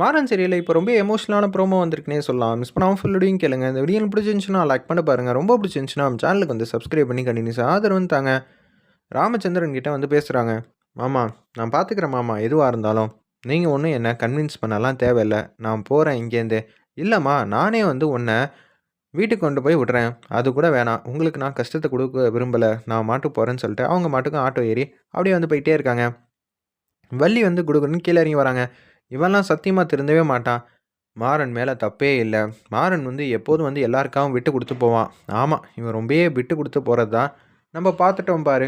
மாறன் சீரியலில் இப்போ ரொம்ப எமோஷனலான ப்ரோமோ வந்திருக்குனே சொல்லலாம். மிஸ் பண்ணாமல் ஃபுல்லோடையும் கேளுங்க. இந்த வீடியோ பிடிச்சிருந்துச்சுன்னா லைக் பண்ண பாருங்கள் ரொம்ப பிடிச்சிருந்துச்சுன்னா நம்ம சேனலுக்கு வந்து சப்ஸ்கிரைப் பண்ணி கண்டினியூஸ் ஆதரவு தாங்க. ராமச்சந்திரன் கிட்டே வந்து பேசுகிறாங்க மாமா நான் பார்த்துக்கிறேன் மாமா. எதுவாக இருந்தாலும் நீங்கள் ஒன்றும் என்னை கன்வின்ஸ் பண்ணலாம் தேவையில்லை. நான் போகிறேன் இங்கேருந்து இல்லைம்மா நானே வந்து உன்னை வீட்டுக்கு கொண்டு போய் விட்றேன். அது கூட வேணாம். உங்களுக்கு நான் கஷ்டத்தை கொடுக்க விரும்பலை. நான் மாட்டுக்கு போகிறேன்னு சொல்லிட்டு அவங்க மாட்டுக்கும் ஆட்டோ ஏறி அப்படியே வந்து போயிட்டே இருக்காங்க. வள்ளி வந்து கொடுக்குறேன்னு கீழே இறங்கி வராங்க. இவன்லாம் சத்தியமாக திருந்தவே மாட்டான். மாறன் மேலே தப்பே இல்லை. மாறன் வந்து எப்போதும் வந்து எல்லாருக்காகவும் விட்டு கொடுத்து போவான். ஆமாம் இவன் ரொம்பவே விட்டு கொடுத்து போகிறது தான் நம்ம பார்த்துட்டோம் பாரு.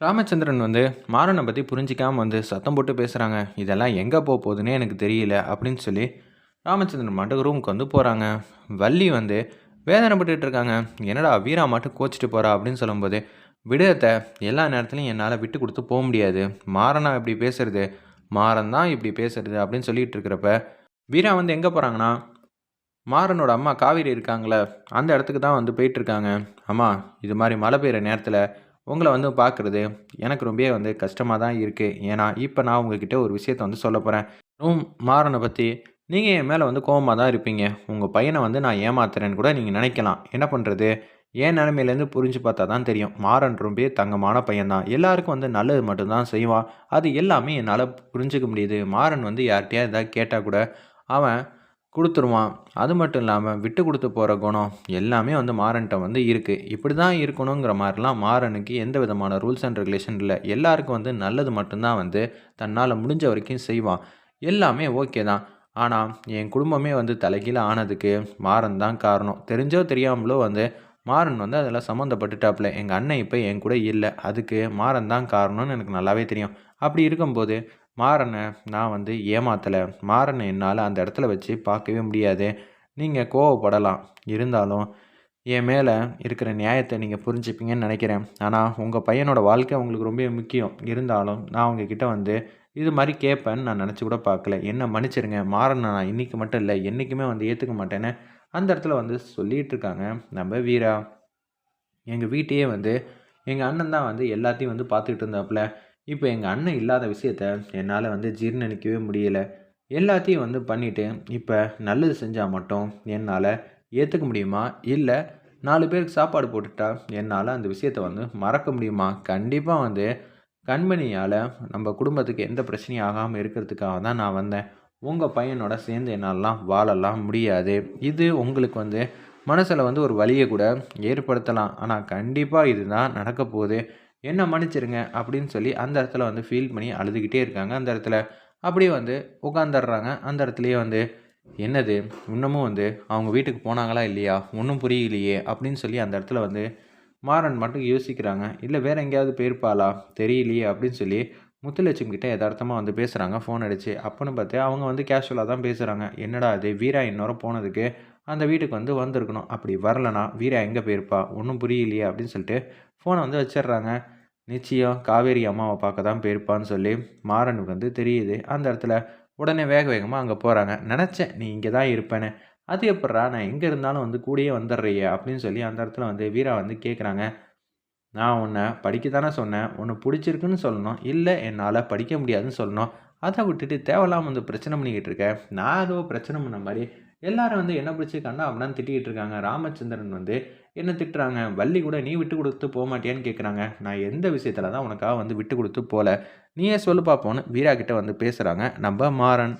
ராமச்சந்திரன் வந்து மாறனை பற்றி புரிஞ்சிக்காமல் வந்து சத்தம் போட்டு பேசுகிறாங்க இதெல்லாம் எங்கே போக போகுதுன்னே எனக்கு தெரியல அப்படின்னு சொல்லி ராமச்சந்திரன் மட்டும் ரூமுக்கு வந்து போகிறாங்க வள்ளி வந்து வேதனை இருக்காங்க. என்னடா வீரா மட்டும் கோச்சிட்டு போகிறா அப்படின்னு சொல்லும்போது விடயத்தை எல்லா நேரத்துலையும் என்னால் விட்டு கொடுத்து போக முடியாது. மாறனா இப்படி பேசுறது? மாறன் தான் இப்படி பேசுறது அப்படின்னு சொல்லிட்டு இருக்கிறப்ப வீரா வந்து எங்கே போகிறாங்கன்னா மாறனோட அம்மா காவேரி இருக்காங்களே அந்த இடத்துக்கு தான் வந்து போயிட்டுருக்காங்க அம்மா இது மாதிரி மழை பெய்கிற நேரத்தில் உங்களை வந்து பார்க்குறது எனக்கு ரொம்பவே வந்து கஷ்டமாக தான் இருக்குது ஏன்னா இப்போ நான் உங்ககிட்ட ஒரு விஷயத்த வந்து சொல்ல போகிறேன் ரூம் மாறனை பற்றி நீங்கள் என் மேலே வந்து கோபமாக தான் இருப்பீங்க. உங்கள் பையனை வந்து நான் ஏமாத்துறேன்னு கூட நீங்கள் நினைக்கலாம். என்ன பண்ணுறது என் நிலமையிலேருந்து புரிஞ்சு பார்த்தா தான் தெரியும். மாறன் ரொம்பவே தங்கமான பையன்தான். எல்லாருக்கும் வந்து நல்லது மட்டும்தான் செய்வான் அது எல்லாமே என்னால் புரிஞ்சுக்க முடியுது. மாறன் வந்து யார்கிட்டயா எதாவது கேட்டால் கூட அவன் கொடுத்துருவான். அது மட்டும் இல்லாமல் விட்டு கொடுத்து போகிற குணம் எல்லாமே வந்து மாறன்ட்ட வந்து இருக்குது இப்படி தான் இருக்கணுங்கிற மாதிரிலாம் மாறனுக்கு எந்த விதமான ரூல்ஸ் அண்ட் ரெகுலேஷன் இல்லை. எல்லாருக்கும் வந்து நல்லது மட்டும்தான் வந்து தன்னால் முடிஞ்ச வரைக்கும் செய்வான் எல்லாமே ஓகே தான். ஆனால் என் குடும்பமே வந்து தலைகீழ ஆனதுக்கு மாறன் தான் காரணம். தெரிஞ்சோ தெரியாமலோ வந்து மாறன் வந்து அதில் சம்மந்தப்பட்டுட்டாப்புல எங்கள் அண்ணன் இப்போ என் கூட இல்லை. அதுக்கு மாறன் தான் காரணம்னு எனக்கு நல்லாவே தெரியும். அப்படி இருக்கும்போது மாறனை நான் வந்து ஏமாத்தலை. மாறனை என்னால் அந்த இடத்துல வச்சு பார்க்கவே முடியாது. நீங்கள் கோவப்படலாம். இருந்தாலும் என் மேலே இருக்கிற நியாயத்தை நீங்கள் புரிஞ்சுப்பீங்கன்னு நினைக்கிறேன். ஆனால் உங்கள் பையனோட வாழ்க்கை உங்களுக்கு ரொம்ப முக்கியம். இருந்தாலும் நான் உங்ககிட்ட வந்து இது மாதிரி கேட்பேன்னு நான் நினச்சி கூட பார்க்கல. என்ன மன்னிச்சிருங்க. மாறனை நான் இன்றைக்கி மட்டும் இல்லை. என்றைக்குமே வந்து ஏற்றுக்க மாட்டேன்னு அந்த இடத்துல வந்து சொல்லிகிட்டு இருக்காங்க நம்ம வீரா எங்கள் வீட்டையே வந்து எங்கள் அண்ணன் தான் வந்து எல்லாத்தையும் வந்து பார்த்துக்கிட்டு இருந்தாப்புல. இப்போ எங்கள் அண்ணன் இல்லாத விஷயத்த என்னால் வந்து ஜீர்ணிக்கவே முடியலை. எல்லாத்தையும் வந்து பண்ணிவிட்டு இப்போ நல்லது செஞ்சால் மட்டும் என்னால் ஏற்றுக்க முடியுமா? இல்லை நாலு பேருக்கு சாப்பாடு போட்டுட்டா என்னால் அந்த விஷயத்தை வந்து மறக்க முடியுமா? கண்டிப்பாக வந்து கண்மணியால் நம்ம குடும்பத்துக்கு எந்த பிரச்சனையும் ஆகாமல் இருக்கிறதுக்காக தான் நான் வந்தேன். உங்கள் பையனோட சேர்ந்து என்னாலலாம் வாழலாம் முடியாது. இது உங்களுக்கு வந்து மனசில் வந்து ஒரு வழியை கூட ஏற்படுத்தலாம். ஆனால் கண்டிப்பாக இதுதான் நடக்க போகுது. என்ன மன்னிச்சிருங்க அப்படின்னு சொல்லி அந்த இடத்துல வந்து ஃபீல் பண்ணி அழுதுகிட்டே இருக்காங்க. அந்த இடத்துல அப்படியே வந்து உட்காந்துடுறாங்க அந்த இடத்துலையே வந்து என்னது? இன்னமும் வந்து அவங்க வீட்டுக்கு போனாங்களா இல்லையா? ஒன்றும் புரியலையே அப்படின்னு சொல்லி அந்த இடத்துல வந்து மாறன் மட்டும் யோசிக்கிறாங்க. இல்லை வேறு எங்கேயாவது போயிருப்பாளா? தெரியலையே அப்படின்னு சொல்லி முத்துலட்சுமி கிட்டே யதார்த்தமாக வந்து பேசுகிறாங்க ஃபோன் அடித்து அப்போன்னு பார்த்து அவங்க வந்து கேஷுவலாக தான் பேசுகிறாங்க என்னடா அது வீரா இன்னொரு போனதுக்கு. அந்த வீட்டுக்கு வந்து வந்திருக்கணும். அப்படி வரலனா வீரா எங்கே போயிருப்பா? ஒன்றும் புரியலையே அப்படின்னு சொல்லிட்டு ஃபோனை வந்து வச்சிடுறாங்க. நிச்சயம் காவேரி அம்மாவை பார்க்க தான் போயிருப்பான்னு சொல்லி மாறனுக்கு வந்து தெரியுது. அந்த இடத்துல உடனே வேக வேகமாக அங்கே போகிறாங்க நினச்சேன் நீ இங்கே தான் இருப்பேன்னு. அது எப்பட்றா? நான் எங்கே இருந்தாலும் வந்து கூடயே வந்துடுறியே அப்படின்னு சொல்லி அந்த இடத்துல வந்து வீரா வந்து கேட்குறாங்க நான் உன்னை படிக்க தானே சொன்னேன். உன்னை பிடிச்சிருக்குன்னு சொல்லணும். இல்லை என்னால் படிக்க முடியாதுன்னு சொல்லணும். அதை விட்டுட்டு தேவையில்லாமல் வந்து பிரச்சனை பண்ணிக்கிட்டு இருக்கேன் நான் ஏதோ பிரச்சனை பண்ண மாதிரி எல்லாரும் வந்து என்ன பிடிச்சி கண்ணா அப்படின்னு திட்டிக்கிட்டு இருக்காங்க. ராமச்சந்திரன் வந்து என்ன திட்டுறாங்க? வள்ளி கூட நீ விட்டு கொடுத்து போக மாட்டியான்னு கேட்குறாங்க நான் எந்த விஷயத்தில் தான் உனக்காக வந்து விட்டு கொடுத்து போகல நீயே சொல்லு பார்ப்போன்னு வீரா கிட்ட வந்து பேசுகிறாங்க நம்ம மாறன்.